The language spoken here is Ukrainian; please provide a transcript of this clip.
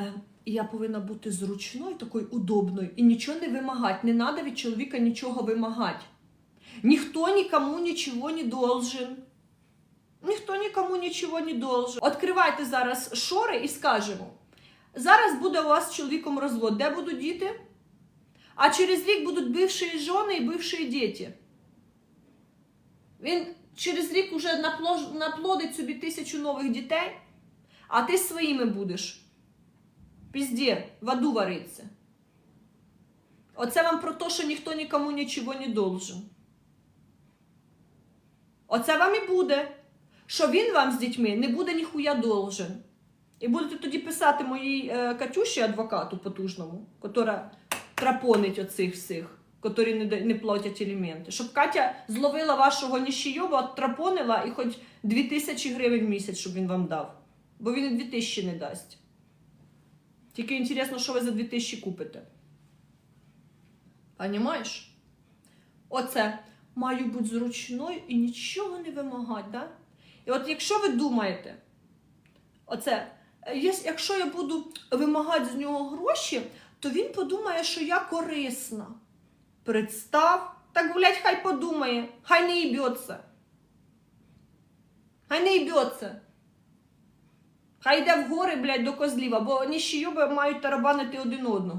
Е, я повинна бути зручною, такою удобною і нічого не вимагати. Не треба від чоловіка нічого вимагати. Ніхто нікому нічого не должен. Ніхто нікому нічого не должен. Відкривайте зараз шори і скажемо. Зараз буде у вас з чоловіком розвод. Де будуть діти? А через рік будуть бивші жони і бивші діти. Він через рік уже наплодить собі тисячу нових дітей, а ти своїми будеш. Пізде, в аду вариться. Оце вам про те, що ніхто нікому нічого не должен. Оце вам і буде, що він вам з дітьми не буде ніхуя должен. І будете тоді писати моїй е, Катюші адвокату потужному, котра трапонить оцих всіх, котрі не, не платять елементи. Щоб Катя зловила вашого ніщийоба, трапонила і хоч 2000 гривень в місяць, щоб він вам дав. Бо він і 2000 не дасть. Тільки інтересно, що ви за 2000 купите. Понімаєш? Оце маю бути зручною і нічого не вимагати, да? І от якщо ви думаєте, оце, е, якщо я буду вимагати з нього гроші, то він подумає, що я корисна. Представ, так, блядь, хай подумає, хай не їбеться. Хай не їбеться. Хай йде в гори, блядь, до козлів, або ніщийоби мають тарабанити один одного.